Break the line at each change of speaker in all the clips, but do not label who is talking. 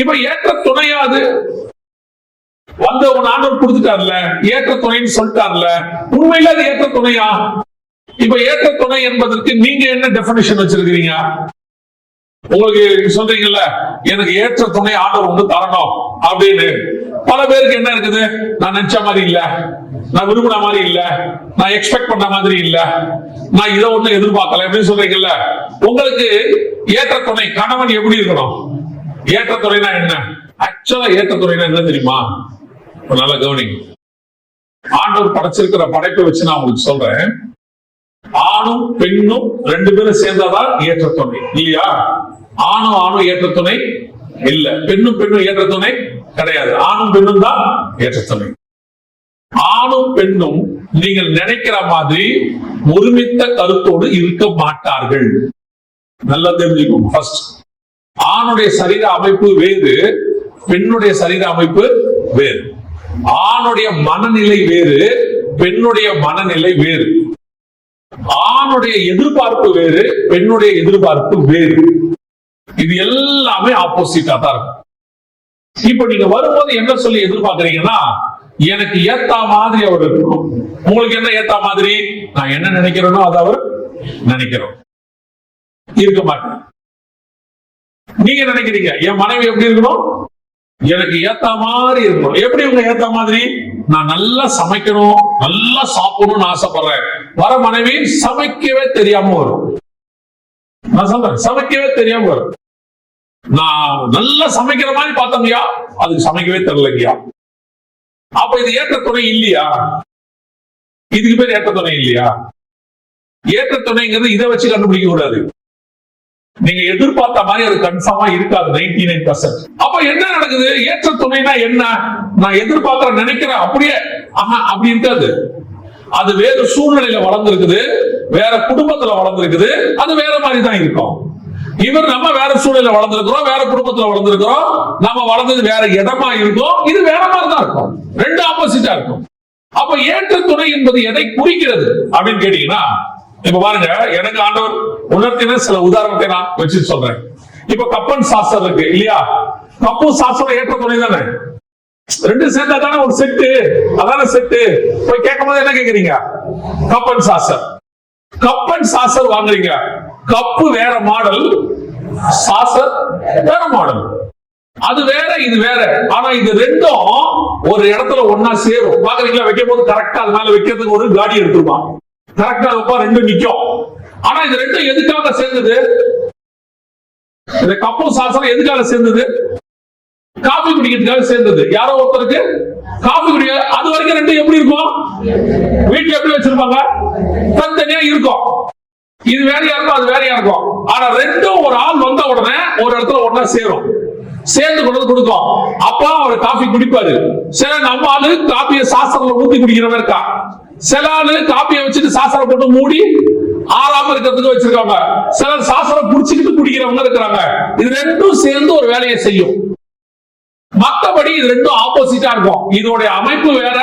இப்ப ஏற்ற துணையாது. வந்த உன் ஆண்டவர் கொடுத்துட்டார்ல ஏற்ற துணைன்னு சொல்லிட்டார்ல உண்மையில அது ஏற்ற துணையா? இப்ப ஏற்ற துணை என்பதற்கு நீங்க என்ன டெபினேஷன் வச்சிருக்கிறீங்க? உங்களுக்கு சொல்றீங்கல்ல எனக்கு ஏற்ற துணை ஆண்டவர் வந்து தரணும் அப்படின்னு. பல பேருக்கு என்ன இருக்குது? நான் நினைச்ச மாதிரி இல்ல. நான் விரும்பின மாதிரி இல்ல. நான் எக்ஸ்பெக்ட் பண்ண மாதிரி இல்ல. நான் இதை ஒண்ணு எதிர்பார்க்கல அப்படின்னு சொல்றீங்கல்ல. உங்களுக்கு ஏற்ற துணை கணவன் எப்படி இருக்கணும்? ஏற்றத்துறைனா என்ன? ஆக்சுவலா ஏற்றத்துறைனா என்ன தெரியுமா? ஒரு நல்ல கவனிங்க. ஆண்டவர் படைச்சிருக்கிற படைப்பை வச்சு நான் உங்களுக்கு சொல்றேன். ஆணும் பெண்ணும் ரெண்டு பேரும் சேர்ந்தாதான் ஏற்ற துணை இல்லையா? ஆணும் ஆணும் ஏற்ற துணை இல்ல. பெண்ணும் பெண்ணும் ஏற்ற துணை கிடையாது. ஆணும் பெண்ணும் தான் ஏற்ற துணை ஆணும் பெண்ணும் நீங்கள் நினைக்கிற மாதிரி ஒருமித்த கருத்தோடு இருக்க மாட்டார்கள். நல்லா தெரிஞ்சுக்கோங்க. ஃபர்ஸ்ட் ஆணுடைய சரீர அமைப்பு வேறு பெண்ணுடைய சரீர அமைப்பு வேறு. ஆணுடைய மனநிலை வேறு பெண்ணுடைய மனநிலை வேறு. ஆணுடைய எதிர்பார்ப்பு வேறு பெண்ணுடைய எதிர்பார்ப்பு வேறு. இது எல்லாமே ஆப்போசிட்டா தான் இருக்கும். இப்ப நீங்க வரும்போது என்ன சொல்லி எதிர்பார்க்கறீங்கன்னா எனக்கு ஏத்தா மாதிரி அவர் இருக்கணும். உங்களுக்கு என்ன ஏத்தா மாதிரி? நான் என்ன நினைக்கிறேனோ அதை அவர் நினைக்கிறோம். இருக்க மாட்டேன் நீங்க நினைக்கிறீங்க என் மனைவி எப்படி இருக்கணும்? எனக்கு ஏத்த மாதிரி இருக்கணும். எப்படி உங்க ஏத்த மாதிரி? நான் நல்லா சமைக்கணும் நல்லா சாப்பிடணும்னு ஆசைப்படுறேன். வர மனைவி சமைக்கவே தெரியாம வரும். நான் சொல்றேன் சமைக்கவே தெரியாம வரும். நான் நல்லா சமைக்கிற மாதிரி பார்த்தோங்கய்யா? அதுக்கு சமைக்கவே தெரியலங்கய்யா? அப்ப இது ஏற்ற துணை இல்லையா? இதுக்கு பேர் ஏற்ற துணை இல்லையா? ஏற்ற துணைங்கிறது இதை வச்சு கண்டுபிடிக்க கூடாது. நீங்க எதிர்பார்த்த மாதிரி அது கன்ஃபார்மா இருக்காது நைன்டி நைன் பர்சன்ட் அப்ப என்ன நடக்குது? ஏற்ற துணைனா என்ன? நான் எதிர்பார்க்கிற நினைக்கிறேன் அப்படியே ஆஹா அப்படி இருக்காது. அது வேற சூழ்நிலையில வளர்ந்துருக்குது வேற குடும்பத்துல வளர்ந்துருக்குது அது வேற மாதிரி தான் இருக்கும். இவர் நம்ம வேற சூழ்நிலை வளர்ந்துருக்கிறோம் வேற குடும்பத்துல வளர்ந்துருக்கிறோம் நம்ம வளர்ந்தது வேற இடமா இருக்கும் இது வேற மாதிரி தான் இருக்கும். ரெண்டு ஆப்போசிட்டா இருக்கும். அப்ப ஏற்ற துணை என்பது எதை குறிக்கிறது அப்படின்னு கேட்டீங்கன்னா இப்ப பாருங்க எனக்கு ஆண்டவர் உணர்த்தின சில உதாரணத்தை நான் வச்சு சொல்றேன். இப்ப கப்பன் சாஸ்திரம் இருக்கு இல்லையா? கப்பும் சாஸ்திரம் ஏற்ற துணை தானே? ரெண்டு சேர்ந்தா தானே ஒரு செட்டு அதான செட்டு போய் கேட்கும் போது என்ன கேக்குறீங்க? Cubbon saucer. கப்பன் சாசர் வாங்குறீங்க. கப்பு வேற மாடல் சாசர் வேற மாடல். அது வேற இது வேற. ஆனா இது ரெண்டும் ஒரு இடத்துல ஒன்னா சேரும். பாக்குறீங்களா வைக்கும் போது கரெக்டா அது மேல வைக்கிறதுக்கு ஒரு காடி எடுத்துருவான் கரெக்டா வைப்பா ரெண்டும் நிக்கும். ஆனா இது ரெண்டும் எதுக்காக சேர்ந்தது? இந்த கப்பும் சாசனம் எதுக்காக சேர்ந்தது? காபி குடிக்கிறதுக்காக சேர்ந்தது. யாரோ ஒருத்தருக்கு காபி குடிக்க அது வரைக்கும் ரெண்டும் எப்படி இருக்கும்? வீட்டுல எப்படி வச்சிருப்பாங்க? தனித்தனியா இருக்கும். இது வேறையா இருக்கும் அது வேறையா இருக்கும். ஆனா ரெண்டும் ஒரு ஆள் வந்த உடனே ஒரு இடத்துல உடனே சேரும். சேர்ந்து கொண்டு வந்து கொடுக்கும். அப்பா அவர் காபி குடிப்பாரு. சில நம்ம ஆளு காப்பிய சாஸ்திரம் ஊத்தி குடிக்கிறவன் இருக்கா? சில ஆளு காப்பியை வச்சுட்டு சாஸ்திரம் போட்டு மூடி ஆறாம இருக்கிறதுக்கு வச்சிருக்காங்க. சிலர் சாசனம் புடிச்சுக்கிட்டு குடிக்கிறவங்க இருக்கிறாங்க. இது ரெண்டும் சேர்ந்து ஒரு வேலையை செய்யும். மத்தபடி இது ரெண்டும் ஆப்போசிட்டா இருக்கும். இதோடைய அமைப்பு வேற.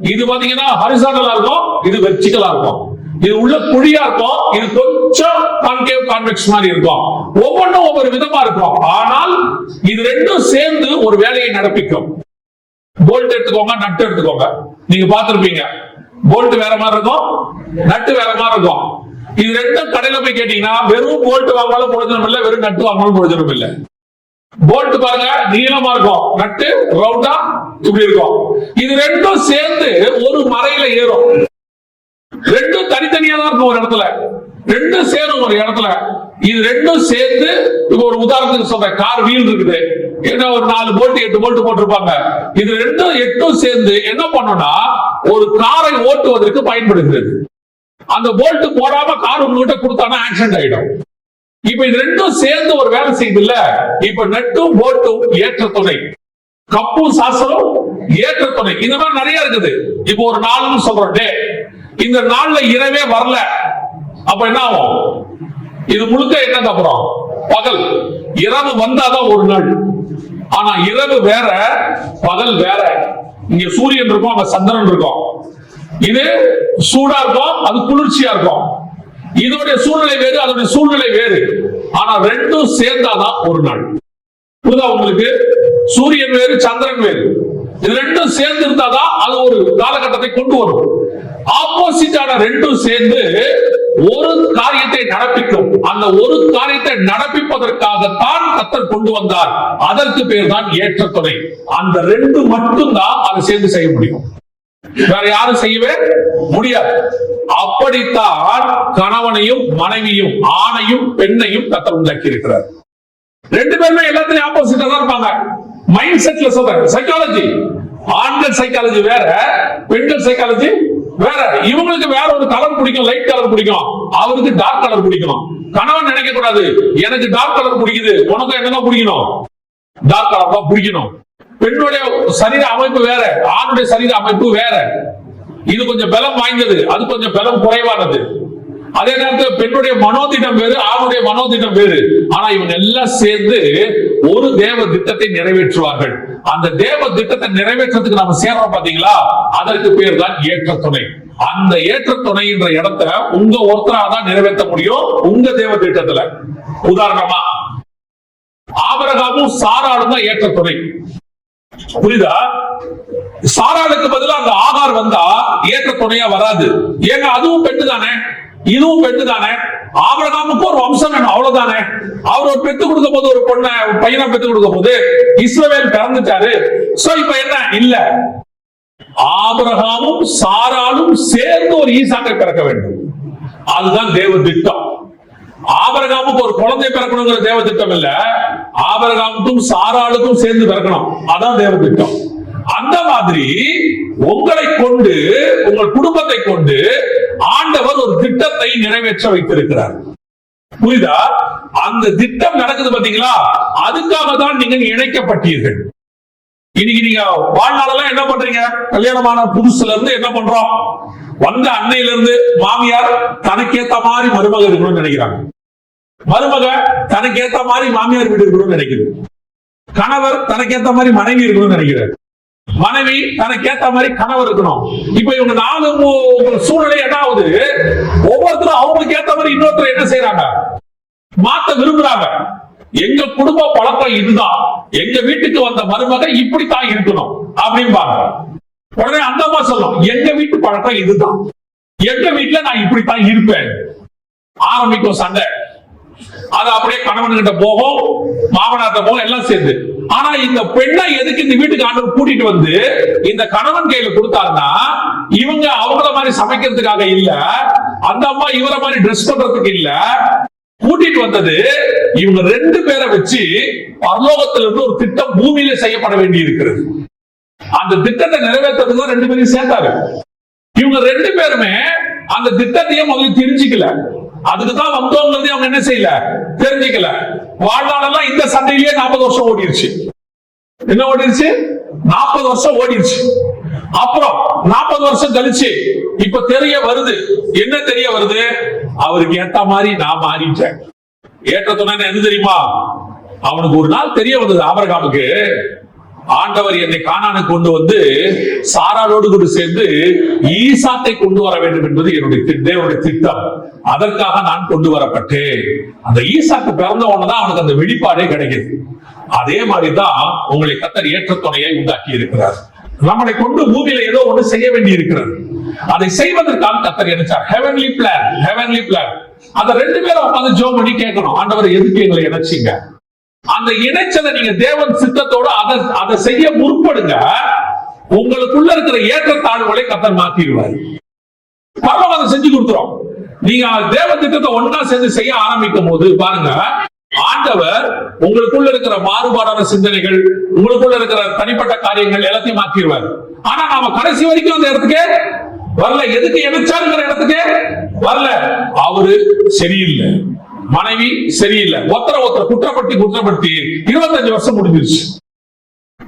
இது பாத்தீங்கன்னா ஹரிசாண்டலா இருக்கும். இது வெர்டிகலா இருக்கும். இது உள்ள குழியா இருக்கும். இது கொஞ்சம் கான்கேவ் கான்வெக்ஸ் மாதிரி இருக்கும். ஒவ்வொன்றும் ஒவ்வொரு விதமா இருக்கும். ஆனால் இது ரெண்டும் சேர்ந்து ஒரு வேலையை நடப்பிக்கும். போல்ட் எடுத்துக்கோங்க நட்டு எடுத்துக்கோங்க. நீங்க பார்த்திருப்பீங்க. போல்ட் வேற மாதிரி இருக்கும். நட்டு வேற மாதிரி இருக்கும். இது ரெண்டும் கடையில போய் கேட்டீங்கன்னா வெறும் போல்ட் வாங்கினாலும் பிரயோஜனம் இல்லை வெறும் நட்டு வாங்கினாலும் பிரயோஜனம் இல்லை. போல்ட் பாருங்க நீளமா இருக்கும். நட்டு ரவுண்டா இப்படி இருக்கும். இது ரெண்டும் சேர்ந்து ஒரு மறையில ஏறும். ரெண்டும் தனித்தனியா தான் இருக்கும் ஒரு இடத்துல. ரெண்டும் சேரும் ஒரு இடத்துல. இது ரெண்டும் சேர்ந்து இப்ப ஒரு உதாரணத்துக்கு சொல்றேன். கார் வீல் இருக்குது. என்ன ஒரு நாலு போல்ட் எட்டு போல்ட் போட்டிருப்பாங்க. இது ரெண்டும் எட்டும் சேர்ந்து என்ன பண்ணும்னா ஒரு காரை ஓட்டுவதற்கு பயன்படுகிறது. அந்த போல்ட் போடாம கார் உங்ககிட்ட கொடுத்தானா ஆக்சிடென்ட் ஆயிடும். இப்ப இது ரெண்டும் சேர்ந்து ஒரு வேலை செய்யுது இல்ல இப்ப நட்டும் போல்ட்டும் ஏற்ற துணை கப்பும் சாசனம் ஏற்ற துணை இந்த மாதிரி நிறைய இருக்குது. இப்போ ஒரு நாள்னு சொல்றோம் டே இந்த நாள்ல இரவே வரல. அப்ப என்ன ஆகும்? இது முழுக்க என்ன அப்புறம்? பகல். இரவு வந்தாதான் ஒரு நாள். ஆனா இரவு வேற பகல் வேற. இங்க சூரியன் இருக்கும் அங்க சந்திரன் இருக்கும். இது சூடா இருக்கும் அது குளிர்ச்சியா இருக்கும். இதோடைய சூழ்நிலை வேறு அதோடைய சூழ்நிலை வேறு. ஆனா ரெண்டும் சேர்ந்தாதான் ஒரு நாள். புரிதா உங்களுக்கு? சூரியன் வேறு சந்திரன் வேறு. இது ரெண்டும் சேர்ந்து இருந்தாதான் அது ஒரு காலகட்டத்தை கொண்டு வரும். ஆப்போசிட்டான ரெண்டும் சேர்ந்து ஒரு காரியத்தை நடப்பிக்கும். அந்த ஒரு காரியத்தை நடப்பிப்பதற்காகத்தான் கத்தர் கொண்டு வந்தார். அதற்கு பேர் தான் ஏற்ற துணை அந்த ரெண்டு மட்டும்தான் அதை சேர்ந்து செய்ய முடியும். வேற யாரும் செய்யவே முடியாது. அப்படித்தான் கணவனையும் மனைவியும் ஆணையும் பெண்ணையும் கத்தர் உண்டாக்கி இருக்கிறார் ரெண்டு பேருமே எல்லாத்துலயும் ஆப்போசிட்டா தான் இருப்பாங்க. மைண்ட் செட்ல சொல்றேன். சைக்காலஜி ஆண்கள் சைக்காலஜி வேற பெண்கள் சைக்காலஜி வேற. இவங்களுக்கு வேற ஒரு கலர் பிடிக்கும் லைட் கலர் பிடிக்கும். அவருக்கு டார்க் கலர் பிடிக்கணும் கணவன் நினைக்க கூடாது எனக்கு டார்க் கலர் பிடிக்குது. உனக்கு என்னதான் பிடிக்கணும்? டார்க் கலர் தான் பிடிக்கணும். பெண்ணுடைய சரீர அமைப்பு வேற ஆணுடைய சரீர அமைப்பு வேற. இது கொஞ்சம் பலம் வாய்ந்தது அது கொஞ்சம் பலம் குறைவானது. அதே நேரத்தில் பெண்ணுடைய மனோதிடம் வேறு ஆணுடைய மனோதிடம் வேறு. ஆனா இவங்க எல்லாம் சேர்ந்து ஒரு தேவ திட்டத்தை நிறைவேற்றுவார்கள். அந்த தேவ திட்டத்தை நிறைவேற்றத்துக்கு நாம சேர்றோம் பாத்தீங்களா? அதற்கு பேர் தான் ஏற்ற துணை அந்த ஏற்ற துணை என்ற இடத்தை உங்க ஒருத்தரா தான் நிறைவேற்ற முடியும் உங்க தேவ திட்டத்துல. உதாரணமா ஆபரகாமும் சாராளும் தான் ஏற்ற துணை புரியுதா? சாராளுக்கு பதிலா அந்த ஆகார் வந்தா ஏற்ற துணையா வராது. ஏங்க அதுவும் பெண்ணு தானே? இதுவும் பெண்ணு தானே? ஆபரகாமுக்கு ஒரு வம்சம் வேணும் அவ்வளவுதானே? அவர் ஒரு பெத்து கொடுக்கும் போது ஒரு பொண்ணை ஒரு பையனை பெத்து கொடுக்கும் போது இஸ்ரவேல் பிறந்துட்டாரு. சோ இப்ப என்ன? இல்ல. ஆபிரகாமும் சாராலும் சேர்ந்து ஒரு ஈசாக்கை பிறக்க வேண்டும். அதுதான் தேவ திட்டம். ஆபரகாமுக்கு ஒரு குழந்தை பிறக்கணுங்கிற தேவ திட்டம் இல்ல. ஆபரகாமுக்கும் சாராளுக்கும் சேர்ந்து பிறக்கணும். அதான் தேவ திட்டம். அந்த மாதிரி உங்களை கொண்டு உங்கள் குடும்பத்தை கொண்டு ஆண்டவர் ஒரு திட்டத்தை நிறைவேற்ற வைத்திருக்கிறார். புரியுதா? அந்த திட்டம் நடக்குது பாத்தீங்களா? அதுக்காக தான் நீங்கள் இணைக்கப்பட்டீர்கள். இன்னைக்கு நீங்க வாழ்நாளெல்லாம் என்ன பண்றீங்க? கல்யாணமான புதுசுல இருந்து என்ன பண்றோம்? வந்த அன்னையில இருந்து மாமியார் தனக்கேத்த மாதிரி மருமக இருக்கணும்னு நினைக்கிறாங்க. மருமக தனக்கேத்த மாதிரி மாமியார் வீடு இருக்கணும்னு நினைக்குது. கணவர் தனக்கேத்த மாதிரி மனைவி இருக்கணும்னு நினைக்கிறார். மனைவி தனக்கேத்த மாதிரி கணவர் இருக்கணும். இப்ப இவங்க நாலு சூழ்நிலை என்ன ஆகுது? ஒவ்வொருத்தரும் அவங்களுக்கு ஏத்த மாதிரி இன்னொருத்தர் என்ன செய்யறாங்க மாத்த விரும்புறாங்க. எங்க குடும்ப பழக்கம் இதுதான். எங்க வீட்டுக்கு வந்த மருமக இப்படித்தான் இருக்கணும். அப்படிம்பாங்க. உடனே அந்த அம்மா சொல்லும் எங்க வீட்டு பழக்கம் இதுதான். எங்க வீட்டுல நான் இப்படித்தான் இருப்பேன். ஆரம்பிக்கும் சண்டை. அது அப்படியே கணவன்கிட்ட போகும் மாமனார்ட்ட போகும் எல்லாம் சேர்ந்து. ஆனா இந்த பெண்ணை எதுக்கு இந்த வீட்டுக்கு ஆண்டவர் கூட்டிட்டு வந்து இந்த கணவன் கையில கொடுத்தாருன்னா இவங்க அவங்கள மாதிரி சமைக்கிறதுக்காக இல்ல அந்த அம்மா இவரை மாதிரி ட்ரெஸ் பண்றதுக்கு இல்ல கூட்டிட்டு வந்தது இவங்க ரெண்டு பேரை வச்சு பரலோகத்திலிருந்து ஒரு திட்டம் பூமியில செய்யப்பட வேண்டி இருக்கிறது அந்த திட்டத்தை நிறைவேற்றதுக்கு தான் ரெண்டு பேரையும் சேர்த்தாரு. இவங்க ரெண்டு பேருமே அந்த திட்டத்தையே முதல்ல தெரிஞ்சுக்கல. அதுக்கு தான் வந்தோங்கிறதே அவங்க என்ன செய்யல? தெரிஞ்சுக்கல. வாழ்நாளெல்லாம் இந்த சண்டையிலேயே நாற்பது வருஷம் ஓடிடுச்சு என்ன ஓடிடுச்சு நாற்பது வருஷம் ஓடிருச்சு. அப்புறம் நாற்பது வருஷம் கழிச்சு இப்ப தெரிய வருது. என்ன தெரிய வருது? அவருக்கு ஏத்த மாதிரி நான் மாறிட்டேன். ஏற்ற என்ன தெரியுமா? அவனுக்கு ஒரு நாள் தெரிய வந்தது ஆபரகாமுக்கு. ஆண்டவர் என்னை காணானு கொண்டு வந்து சாராளோடு கூட சேர்ந்து ஈசாத்தை கொண்டு வர வேண்டும் என்பது என்னுடைய தேவனுடைய திட்டம். அதற்காக நான் கொண்டு வரப்பட்டேன். அந்த ஈசாக்கு பிறந்த உடனே அவனுக்கு அந்த வெளிப்பாடே கிடைக்குது. அதே மாதிரிதான் உங்களை கத்தர் ஏற்ற துணையை உண்டாக்கி இருக்கிறார் நம்மளை கொண்டு பூமியில ஏதோ ஒண்ணு செய்ய வேண்டி இருக்கிறது அதை செய்வதற்காக கத்தர் நினைச்சார் ஹெவன்லி பிளான் ஹெவன்லி பிளான் அந்த ரெண்டு பேரும் உட்காந்து ஜோ பண்ணி கேட்கணும். ஆண்டவர் எதுக்கு எங்களை இணைச்சிங்க? அந்த இணைச்சதை நீங்க தேவன் சித்தத்தோட அதை அதை செய்ய முற்படுங்க. உங்களுக்குள்ள இருக்கிற ஏற்றத்தாழ்வுகளை கத்தர் மாத்திடுவார். பரவாயில்ல செஞ்சு கொடுத்துரும். நீங்க தேவ திட்டத்தை ஒன்னா சேர்ந்து செய்ய ஆரம்பிக்கும் போது பாருங்க ஆண்டவர் உங்களுக்குள்ள இருக்கிற மாறுபாடான சிந்தனைகள் உங்களுக்குள்ள இருக்கிற தனிப்பட்ட காரியங்கள் எல்லாத்தையும் மாற்றிடுவார் ஆனா நாம கடைசி வரைக்கும் அந்த இடத்துக்கு வரல. எதுக்கு எடுத்தாருங்கிற இடத்துக்கு வரல. அவரு சரியில்லை. மனைவி சரியில்லை. ஒருத்தர ஒத்தர குற்றப்படுத்தி குற்றப்படுத்தி இருபத்தஞ்சு வருஷம் முடிஞ்சிருச்சு.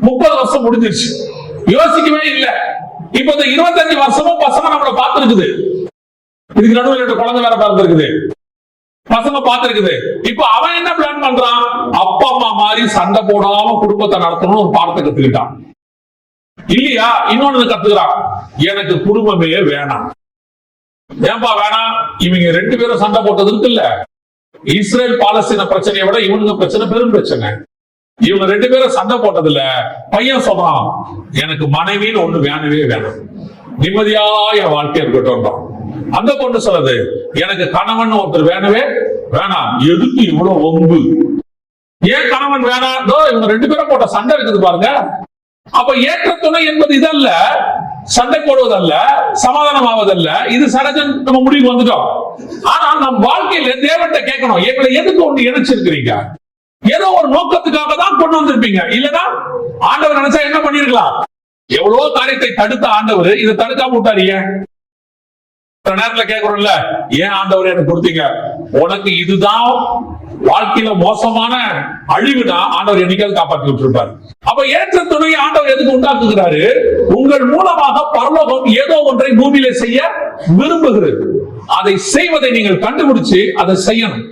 முப்பது வருஷம் முடிஞ்சிருச்சு. யோசிக்கவே இல்லை. இப்ப இந்த இருபத்தஞ்சு வருஷமும் பசங்க நம்மளை பார்த்துருக்குது. இதுக்கு நடுவில் ரெண்டு குழந்தை வேற பிறந்திருக்குது. பசங்க பார்த்திருக்குது. இப்ப அவன் என்ன பிளான் பண்றான்? அப்பா அம்மா மாதிரி சண்டை போடாம குடும்பத்தை நடத்தணும்னு ஒரு பாடத்தை கத்துக்கிட்டான். இல்லையா? இன்னொன்னு கத்துக்கிறான். எனக்கு குடும்பமே வேணாம். ஏன்பா வேணாம்? இவங்க ரெண்டு பேரும் சண்டை போட்டதுக்கு இருக்குல்ல. இஸ்ரேல் பாலஸ்தீன பிரச்சனையை விட இவனுங்க பிரச்சனை பெரும் பிரச்சனை. இவங்க ரெண்டு பேரும் சண்டை போட்டதுல பையன் சொல்றான் எனக்கு மனைவின்னு ஒண்ணு வேணவே வேணும். நிம்மதியா என் வாழ்க்கை இருக்கட்டும் அந்த பொண்ணு சொல்லுது எனக்கு கணவன் ஒருத்தர் வேணவே வேணாம் எதுக்கு இவ்வளவு ஒம்பு? ஏன் கணவன் வேணாம் இவங்க ரெண்டு பேரும் போட்ட சண்டை இருக்குது பாருங்க. அப்ப ஏற்ற துணை என்பது இதல்ல சண்டை போடுவதல்ல சமாதானம் ஆவதல்ல இது சடஜன் நம்ம முடிவுக்கு வந்துட்டோம். ஆனா நம் வாழ்க்கையில தேவன்கிட்ட கேட்கணும் எங்களை எதுக்கு ஒண்ணு இணைச்சிருக்கிறீங்க? ஏதோ ஒரு நோக்கத்துக்காக தான் கொண்டு வந்திருப்பீங்க. இல்லனா ஆண்டவர் நினைச்சா என்ன பண்ணிருக்கலாம்? எவ்வளவோ காரியத்தை தடுத்த ஆண்டவர் இதை தடுக்காம விட்டாரு ஏன்? நேரத்துல கேக்குறோம்ல ஏன் ஆண்டவர் எனக்கு கொடுத்தீங்க உனக்கு இதுதான் வாழ்க்கையில மோசமான அழிவுனா ஆண்டவர் என்னைக்காவது காப்பாற்றி விட்டுருப்பாரு. அப்ப ஏற்ற துணை ஆண்டவர் எதுக்கு உண்டாக்குகிறாரு? உங்கள் மூலமாக பரலோகம் ஏதோ ஒன்றை பூமியில செய்ய விரும்புகிறது. அதை செய்வதை நீங்கள் கண்டுபிடிச்சு அதை செய்யணும்.